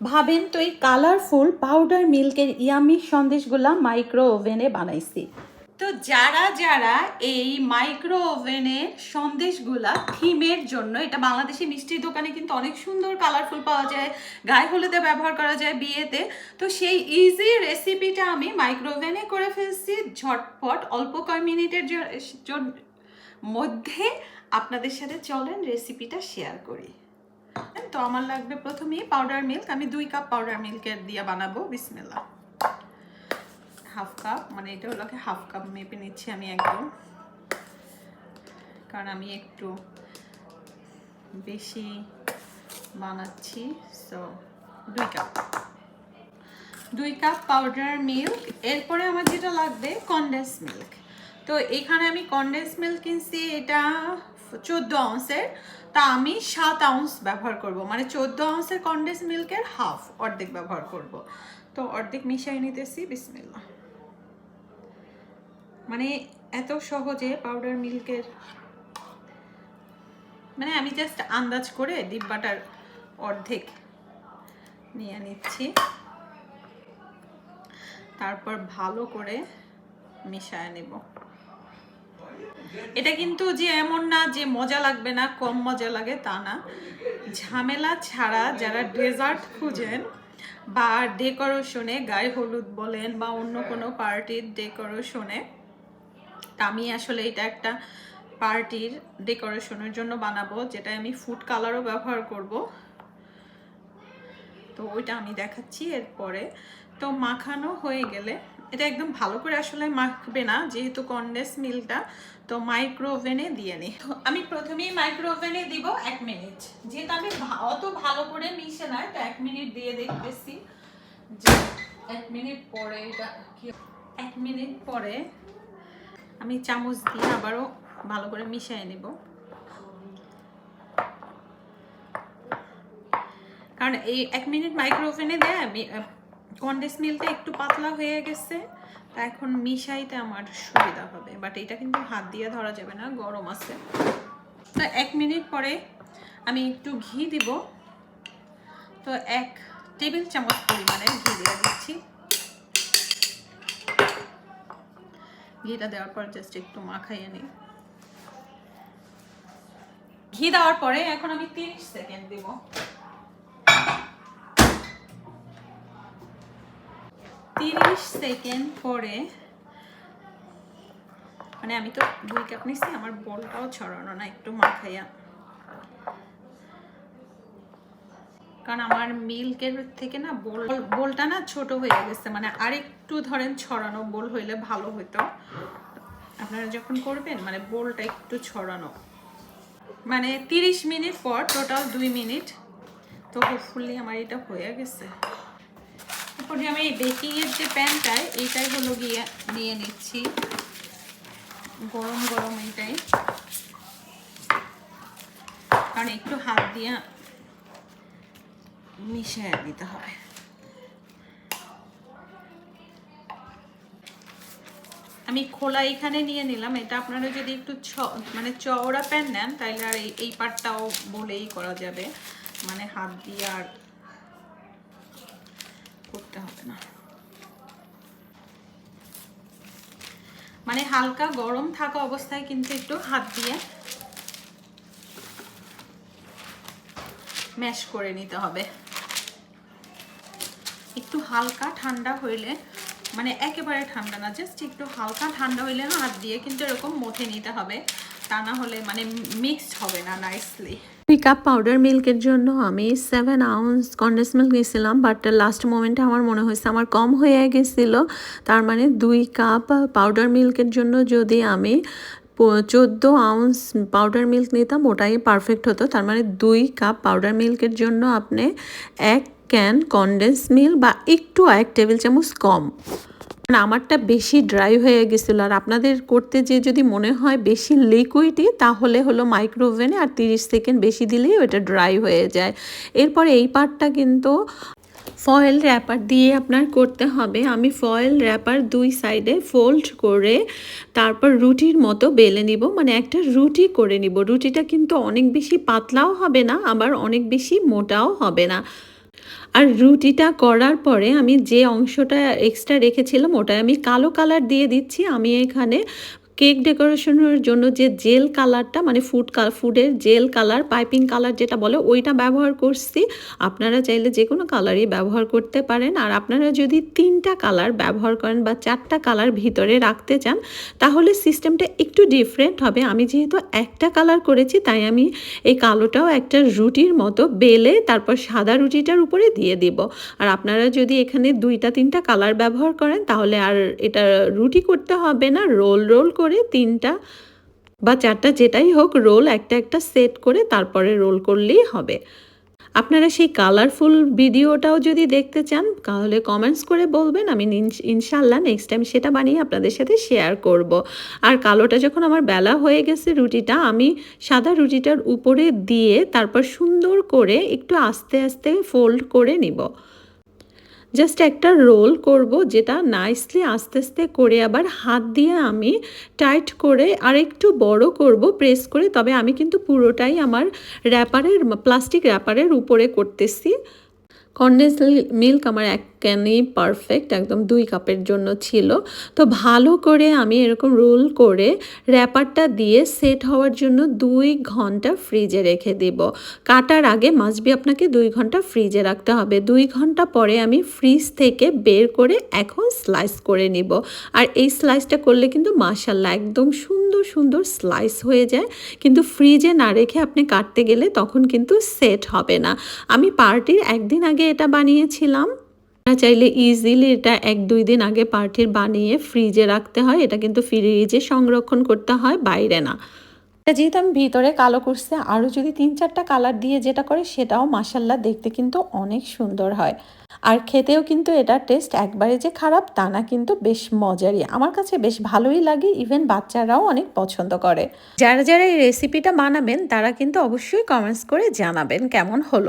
ভাবেন তো এই কালারফুল পাউডার মিল্কের ইয়ামি সন্দেশগুলা মাইক্রো ওভেনে বানাইছি। তো যারা যারা এই মাইক্রো ওভেনের সন্দেশগুলা থিমের জন্য, এটা বাংলাদেশি মিষ্টির দোকানে কিন্তু অনেক সুন্দর কালারফুল পাওয়া যায়, গায়ে হলুদে ব্যবহার করা যায় বিয়েতে, তো সেই ইজি রেসিপিটা আমি মাইক্রো ওভেনে করে ফেলছি। ঝটপট অল্প কয় মিনিটের মধ্যে আপনাদের সাথে চলেন রেসিপিটা শেয়ার করি। তো আমার লাগবে প্রথমেই পাউডার মিল্ক আমি দুই কাপ পাউডার মিল্কের দিয়ে বানাবো। বিসমিল্লা হাফ কাপ মানে এটা হলো হাফ কাপ মেপে নিচ্ছি আমি একদম। কারণ আমি একটু বেশি বানাচ্ছি সো দুই কাপ দুই কাপ পাউডার মিল্ক এরপরে আমার যেটা লাগবে কনডেন্স মিল্ক তো এখানে আমি কনডেন্স মিল্ক কিনছি, এটা চোদ্দ আউন্সের তা আমি সাত আউন্স ব্যবহার করব। মানে চোদ্দ আউন্সের কনডেন্স মিল্কের হাফ অর্ধেক ব্যবহার করব। তো অর্ধেক মিশিয়ে নিতেছি বিসমিল্লা মানে এত সহজে পাউডার মিল্কের মানে আমি জাস্ট আন্দাজ করে ডিব্বাটার অর্ধেক নিয়ে নিচ্ছি। তারপর ভালো করে মিশায় নেব। এটা কিন্তু যে এমন না যে মজা লাগবে না, কম মজা লাগে তা না। ঝামেলা ছাড়া যারা ডেজার্ট খুঁজেন বা ডেকোরেশনে গায়ে হলুদ বলেন বা অন্য কোনো পার্টির ডেকোরেশনে, আমি আসলে এটা একটা পার্টির ডেকোরেশনের জন্য বানাবো, যেটা আমি ফুড কালারও ব্যবহার করব। তো ওইটা আমি দেখাচ্ছি এরপরে। তো মাখানো হয়ে গেলে এটা একদম ভালো করে আসলে মাখবে না, যেহেতু কন্ডেন্স মিল্কটা তো মাইক্রো ওভেনে দিয়ে নিই তো আমি প্রথমেই মাইক্রো ওভেনে দিব এক মিনিট। যেহেতু আমি অত ভালো করে মিশে নাই তো এক মিনিট দিয়ে দেখতেছি যে এক মিনিট পরে এটা এক মিনিট পরে আমি চামচ দিয়ে আবারও ভালো করে মিশিয়ে নেব। কারণ এই এক মিনিট মাইক্রো ওভেনে দেয়, আমি কন্ডেন্স মিল্কটা একটু পাতলা হয়ে গেছে, তা এখন মিশাইতে আমার সুবিধা হবে। বাট এটা কিন্তু হাত দিয়ে ধরা যাবে না, গরম আছে। তো এক মিনিট পরে আমি একটু ঘি দিব। তো এক টেবিল চামচ পরিমাণে ঘি দিয়ে দিচ্ছি। ঘিটা দেওয়ার পর জাস্ট একটু মাখাইয়ে নিই। ঘি দেওয়ার পরে এখন আমি তিরিশ সেকেন্ড দিব। তিরিশ সেকেন্ড পরে মানে আমি তো দুই কাপ নিচ্ছি আমার বলটাও ছড়ানো না, একটু মাখাইয়া। কারণ আমার মিল্কের থেকে না বোল, বোলটা না ছোট হয়ে গেছে মানে আরেকটু ধরেন ছড়ানো বোল হইলে ভালো হতো আপনারা যখন করবেন মানে বোলটা একটু ছড়ানো। মানে তিরিশ মিনিট পর টোটাল দুই মিনিট। তো হোপফুলি আমার এটা হয়ে গেছে। তারপরে আমি এই বেকিংয়ের যে প্যানটায় এইটাই হলো গিয়ে নিয়ে নিচ্ছি। গরম গরম এইটাই। কারণ একটু হাত দিয়ে মিশিয়ে দিতে হবে। আমি খোলা এখানে নিয়ে নিলাম। এটা আপনারা যদি একটু মানে চওড়া প্যান নেন তাহলে আর এই এই পাটটাও বলেই করা যাবে। মানে হাত দিয়ে আর করতে হবে না। মানে হালকা গরম থাকা অবস্থায় কিন্তু একটু হাত দিয়ে ম্যাশ করে নিতে হবে। একটু হালকা ঠান্ডা হইলে মানে একেবারে ঠান্ডা না জাস্ট একটু হালকা ঠান্ডা হইলে হাত দিয়ে কিন্তু এরকম মথে নিতে হবে। তা না হলে মানে মিক্সড হবে না নাইসলি দুই কাপ পাউডার মিল্কের জন্য আমি সেভেন আউন্স কন্ডেন্স মিল্ক নিয়েছিলাম বাট লাস্ট মোমেন্টে আমার মনে হয়েছে আমার কম হয়ে গেছিল। তার মানে দুই কাপ পাউডার মিল্কের জন্য যদি আমি চোদ্দ আউন্স পাউডার মিল্ক নিতাম, ওটাই পারফেক্ট হতো। তার মানে দুই কাপ পাউডার মিল্কের জন্য আপনি এক ক্যান কন্ডেন্স মিল্ক বা একটু এক টেবিল চামচ কম। মানে আমারটা বেশি ড্রাই হয়ে গেছিল আর আপনাদের করতে যে যদি মনে হয় বেশি লিকুইডই তাহলে হলো মাইক্রোওভেনে আর তিরিশ সেকেন্ড বেশি দিলেই ওটা ড্রাই হয়ে যায়। এরপরে এই পার্টটা কিন্তু ফয়েল র্যাপার দিয়ে আপনার করতে হবে। আমি ফয়েল র্যাপার দুই সাইডে ফোল্ড করে তারপর রুটির মতো বেলে নিব। মানে একটা রুটি করে নিব। রুটিটা কিন্তু অনেক বেশি পাতলাও হবে না, আবার অনেক বেশি মোটাও হবে না। আর রুটিটা করার পরে আমি যে অংশটা এক্সট্রা রেখেছিলাম ওটা আমি কালো কালার দিয়ে দিচ্ছি। আমি এখানে কেক ডেকোরেশনের জন্য যে জেল কালারটা মানে ফুড ফুডের জেল কালার, পাইপিং কালার যেটা বলে, ওইটা ব্যবহার করছি। আপনারা চাইলে যে কোনো কালারই ব্যবহার করতে পারেন। আর আপনারা যদি তিনটা কালার ব্যবহার করেন বা চারটা কালার ভিতরে রাখতে চান, তাহলে সিস্টেমটা একটু ডিফারেন্ট হবে। আমি যেহেতু একটা কালার করেছি, তাই আমি এই কালোটাও একটা রুটির মতো বেলে তারপর সাদা রুটিটার উপরে দিয়ে দিব। আর আপনারা যদি এখানে দুইটা, তিনটা কালার ব্যবহার করেন, তাহলে আর এটা রুটি করতে হবে না, রোল রোল করে তিনটা বা চারটা যেটাই হোক রোল একটা একটা সেট করে তারপরে রোল করলেই হবে। আপনারা সেই কালারফুল ভিডিওটাও যদি দেখতে চান, তাহলে কমেন্টস করে বলবেন, আমি ইনশাল্লাহ নেক্সট টাইম সেটা বানিয়ে আপনাদের সাথে শেয়ার করব। আর কালোটা যখন আমার বেলা হয়ে গেছে রুটিটা, আমি সাদা রুটিটার উপরে দিয়ে তারপর সুন্দর করে একটু আস্তে আস্তে ফোল্ড করে নিব। জাস্ট একটা রোল করব যেটা নাইসলি আস্তে আস্তে করে আবার হাত দিয়ে আমি টাইট করে আর একটু বড় করব প্রেস করে। তবে আমি কিন্তু পুরোটাই আমার র্যাপারের প্লাস্টিক র্যাপারের উপরে করতেছি। কন্ডেন্স মিল্ক আমার এক ক্যানেই পারফেক্ট একদম দুই কাপের জন্য ছিল। তো ভালো করে আমি এরকম রোল করে র্যাপারটা দিয়ে সেট হওয়ার জন্য দুই ঘণ্টা ফ্রিজে রেখে দেব। কাটার আগে মাসবি আপনাকে দুই ঘণ্টা ফ্রিজে রাখতে হবে। দুই ঘণ্টা পরে আমি ফ্রিজ থেকে বের করে এখন স্লাইস করে নিব। আর এই স্লাইসটা করলে কিন্তু মাসাল্লাহ একদম সুন্দর সুন্দর স্লাইস হয়ে যায়। কিন্তু ফ্রিজে না রেখে আপনি কাটতে গেলে তখন কিন্তু সেট হবে না। আমি পার্টির একদিন আগে এটা বানিয়েছিলাম। আপনারা চাইলে ইজিলি এটা এক, দুই দিন আগে পার্টির বানিয়ে ফ্রিজে রাখতে হয়। এটা কিন্তু ফ্রিজে সংরক্ষণ করতে হয়, বাইরে না। যেহেতু আমি ভিতরে কালো করছি, আরও যদি তিন, চারটা কালার দিয়ে যেটা করে, সেটাও মাসাল্লাহ দেখতে কিন্তু অনেক সুন্দর হয়। আর খেতেও কিন্তু এটার টেস্ট একবারে যে খারাপ, তা না কিন্তু বেশ মজারই। আমার কাছে বেশ ভালোই লাগে ইভেন বাচ্চারাও অনেক পছন্দ করে। যারা যারা এই রেসিপিটা বানাবেন, তারা কিন্তু অবশ্যই কমেন্টস করে জানাবেন কেমন হলো।